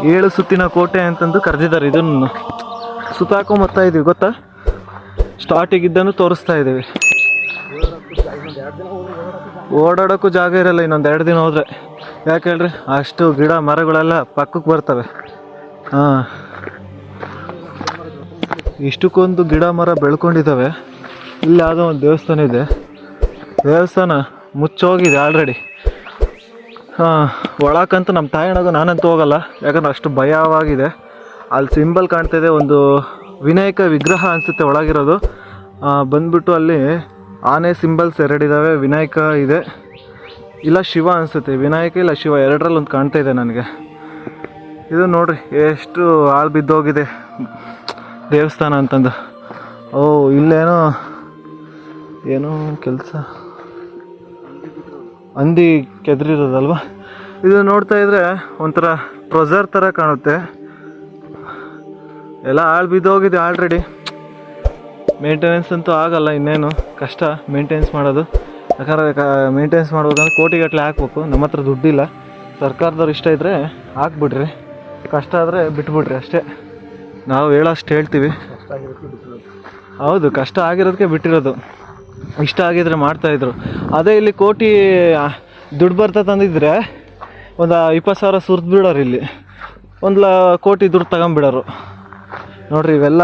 ಏಳು ಸುತ್ತಿನ ಕೋಟೆ ಅಂತಂದು ಕರೆದಿದ್ದಾರೆ. ಇದನ್ನು ಸುತ್ತಾಕೊಂಬತ್ತಾ ಇದೀವಿ ಗೊತ್ತಾ? ಸ್ಟಾರ್ಟಿಗೆ ಇದ್ದನ್ನು ತೋರಿಸ್ತಾ ಇದ್ದೀವಿ. ಓಡಾಡೋಕ್ಕೂ ಜಾಗ ಇರಲ್ಲ, ಇನ್ನೊಂದು ಎರಡು ದಿನ ಹೋದರೆ. ಯಾಕೆ ಹೇಳ್ರಿ? ಅಷ್ಟು ಗಿಡ ಮರಗಳೆಲ್ಲ ಪಕ್ಕಕ್ಕೆ ಬರ್ತವೆ. ಹಾಂ. ಇಷ್ಟಕ್ಕೊಂದು ಗಿಡ ಮರ ಬೆಳ್ಕೊಂಡಿದ್ದಾವೆ. ಇಲ್ಲಿ ಯಾವುದೋ ಒಂದು ದೇವಸ್ಥಾನ ಇದೆ. ದೇವಸ್ಥಾನ ಮುಚ್ಚೋಗಿದೆ ಆಲ್ರೆಡಿ. ಒಳಕ್ಕಂತೂ ನಮ್ಮ ತಾಯಣಗೂ ನಾನಂತೂ ಹೋಗಲ್ಲ. ಯಾಕಂದ್ರೆ ಅಷ್ಟು ಭಯವಾಗಿದೆ. ಅಲ್ಲಿ ಸಿಂಬಲ್ ಕಾಣ್ತಿದೆ ಒಂದು ವಿನಾಯಕ ವಿಗ್ರಹ ಅನಿಸುತ್ತೆ ಒಳಗಿರೋದು. ಬಂದ್ಬಿಟ್ಟು ಅಲ್ಲಿ ಆನೆ ಸಿಂಬಲ್ಸ್ ಎರಡಿದ್ದಾವೆ ವಿನಾಯಕ ಇದೆ. ಇಲ್ಲ ಶಿವ ಅನಿಸುತ್ತೆ. ವಿನಾಯಕ ಇಲ್ಲ ಶಿವ, ಎರಡರಲ್ಲಿ ಒಂದು ಕಾಣ್ತಾ ಇದೆ ನನಗೆ. ಇದು ನೋಡ್ರಿ, ಎಷ್ಟು ಹಾಳು ಬಿದ್ದೋಗಿದೆ. ದೇವಸ್ಥಾನ ಅಂತಂದು. ಓ, ಇಲ್ಲೇನೋ, ಏನೋ ಕೆಲಸ. ಹಂದಿ ಕೆದರಿರೋದಲ್ವ? ಇದು ನೋಡ್ತಾ ಇದ್ರೆ ಒಂಥರ ಪ್ರೊಸರ್ ಥರ ಕಾಣುತ್ತೆ. ಎಲ್ಲ ಹಾಳು ಬಿದ್ದೋಗಿದೆ ಆಲ್ರೆಡಿ ಮೇಂಟೆನೆನ್ಸ್ ಅಂತೂ ಆಗಲ್ಲ ಇನ್ನೇನು ಕಷ್ಟ ಮೇಂಟೆನೆನ್ಸ್ ಮಾಡೋದು. ಯಾಕಂದ್ರೆ ಮೇಂಟೆನೆನ್ಸ್ ಮಾಡ್ಬೇಕಂದ್ರೆ ಕೋಟಿಗಟ್ಟಲೆ ಹಾಕ್ಬೇಕು ನಮ್ಮ ಹತ್ರ ದುಡ್ಡಿಲ್ಲ. ಸರ್ಕಾರದವ್ರು ಇಷ್ಟ ಇದ್ದರೆ ಹಾಕ್ಬಿಡ್ರಿ. ಕಷ್ಟ ಆದರೆ ಬಿಟ್ಬಿಡ್ರಿ ಅಷ್ಟೇ. ನಾವು ಹೇಳೋಷ್ಟು ಹೇಳ್ತೀವಿ. ಹೌದು ಕಷ್ಟ ಆಗಿರೋದಕ್ಕೆ ಬಿಟ್ಟಿರೋದು. ಇಷ್ಟ ಆಗಿದ್ರೆ ಮಾಡ್ತಾಯಿದ್ರು ಅದೇ ಇಲ್ಲಿ ಕೋಟಿ ದುಡ್ಡು ಬರ್ತಾ ತಂದಿದ್ರೆ ಒಂದು ಇಪ್ಪತ್ತು ಸಾವಿರ ಸುರಿದು ಬಿಡೋರು ಇಲ್ಲಿ. ಒಂದು ಲ, ಕೋಟಿ ದುಡ್ಡು ತಗೊಂಬಿಡೋರು ನೋಡ್ರಿ ಇವೆಲ್ಲ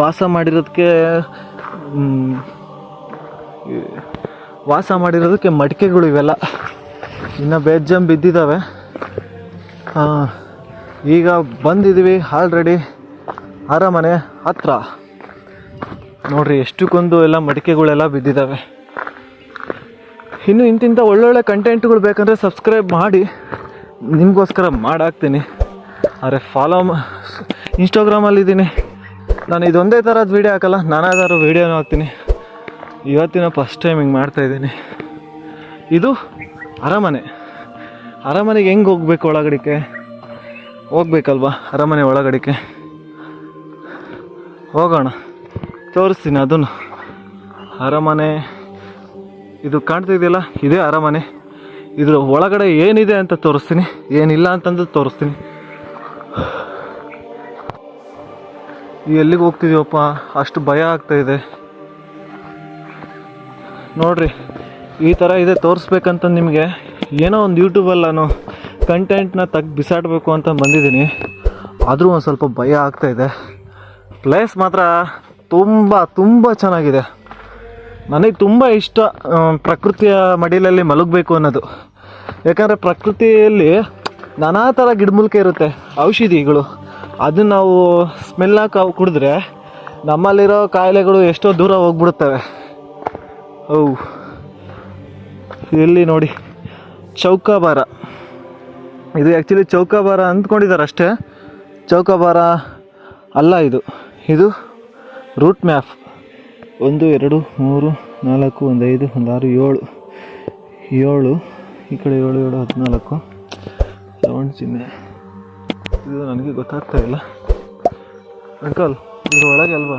ವಾಸ ಮಾಡಿರೋದಕ್ಕೆ ವಾಸ ಮಾಡಿರೋದಕ್ಕೆ ಮಡಿಕೆಗಳು ಇವೆಲ್ಲ. ಇನ್ನು ಬೇಜಂ ಬಿದ್ದಿದ್ದಾವೆ ಈಗ ಬಂದಿದ್ದೀವಿ ಆಲ್ರೆಡಿ ಅರಮನೆ ಹತ್ರ. ನೋಡ್ರಿ, ಎಷ್ಟಕ್ಕೊಂದು ಎಲ್ಲ ಮಡಿಕೆಗಳೆಲ್ಲ ಬಿದ್ದಿದ್ದಾವೆ ಇನ್ನು ಇಂತಿಂಥ ಒಳ್ಳೊಳ್ಳೆ ಕಂಟೆಂಟ್ಗಳು ಬೇಕಂದರೆ ಸಬ್ಸ್ಕ್ರೈಬ್ ಮಾಡಿ. ನಿಮಗೋಸ್ಕರ ಮಾಡಾಕ್ತೀನಿ. ಆದರೆ ಫಾಲೋ ಇನ್ಸ್ಟಾಗ್ರಾಮಲ್ಲಿದ್ದೀನಿ ನಾನು ಇದೊಂದೇ ಥರದ ವೀಡಿಯೋ ಹಾಕಲ್ಲ ಥರ ವೀಡಿಯೋನೂ ಹಾಕ್ತೀನಿ. ಇವತ್ತಿನ ಫಸ್ಟ್ ಟೈಮ್ ಹಿಂಗೆ ಮಾಡ್ತಾಯಿದ್ದೀನಿ ಇದು ಅರಮನೆ. ಅರಮನೆಗೆ ಹೆಂಗೆ ಹೋಗ್ಬೇಕು ಒಳಗಡಿಕೆ? ಹೋಗ್ಬೇಕಲ್ವಾ ಅರಮನೆ ಒಳಗಡಿಕೆ? ಹೋಗೋಣ. ತೋರಿಸ್ತೀನಿ ಅದನ್ನು. ಅರಮನೆ. ಇದು ಕಾಣ್ತಿದೆಯಲ್ಲ ಇದೇ ಅರಮನೆ. ಇದ್ರ ಒಳಗಡೆ ಏನಿದೆ ಅಂತ ತೋರಿಸ್ತೀನಿ. ಏನಿಲ್ಲ ಅಂತಂದು ತೋರಿಸ್ತೀನಿ. ಎಲ್ಲಿಗೆ ಹೋಗ್ತಿದೀವಪ್ಪ ಅಷ್ಟು ಭಯ ಆಗ್ತಾ ಇದೆ. ನೋಡ್ರಿ, ಈ ಥರ ಇದೆ ತೋರಿಸ್ಬೇಕಂತ ನಿಮಗೆ ಏನೋ ಒಂದು ಯೂಟ್ಯೂಬಲ್ಲಿ ನಾನು ಕಂಟೆಂಟ್ನ ತೆಗ್ದು ಬಿಸಾಡಬೇಕು ಅಂತ ಬಂದಿದ್ದೀನಿ. ಆದರೂ ಒಂದು ಸ್ವಲ್ಪ ಭಯ ಆಗ್ತಾ ಇದೆ. ಪ್ಲೇಸ್ ಮಾತ್ರ ತುಂಬ ತುಂಬ ಚೆನ್ನಾಗಿದೆ. ನನಗೆ ತುಂಬ ಇಷ್ಟ ಪ್ರಕೃತಿಯ ಮಡಿಲಲ್ಲಿ ಮಲಗಬೇಕು ಅನ್ನೋದು. ಯಾಕಂದರೆ ಪ್ರಕೃತಿಯಲ್ಲಿ ನಾನಾ ಥರ ಗಿಡಮೂಲಿಕೆ ಇರುತ್ತೆ, ಔಷಧಿಗಳು. ಅದನ್ನ ನಾವು ಸ್ಮೆಲ್ ಹಾಕಿ ಕುಡಿದ್ರೆ ನಮ್ಮಲ್ಲಿರೋ ಕಾಯಿಲೆಗಳು ಎಷ್ಟೋ ದೂರ ಹೋಗ್ಬಿಡುತ್ತವೆ. ಓ ಇಲ್ಲಿ ನೋಡಿ, ಚೌಕಾಬಾರ. ಇದು ಆ್ಯಕ್ಚುಲಿ ಚೌಕಾಬಾರ ಅಂದ್ಕೊಂಡಿದ್ದಾರೆ ಅಷ್ಟೇ ಚೌಕಾಬಾರ ಅಲ್ಲ ಇದು. ಇದು ರೂಟ್ ಮ್ಯಾಪ್. ಒಂದು, ಎರಡು, ಮೂರು, ನಾಲ್ಕು, ಒಂದು, ಐದು, ಒಂದು, ಆರು, ಏಳು ಏಳು, ಈ ಕಡೆ ಏಳು ಏಳು, ಹದಿನಾಲ್ಕು ಸೆವೆನ್ ಚಿಹ್ನೆ. ಇದು ನನಗೆ ಗೊತ್ತಾಗ್ತಾ ಇಲ್ಲ. ಅಂಕಲ್, ಇದ್ರ ಒಳಗೆ ಅಲ್ವಾ?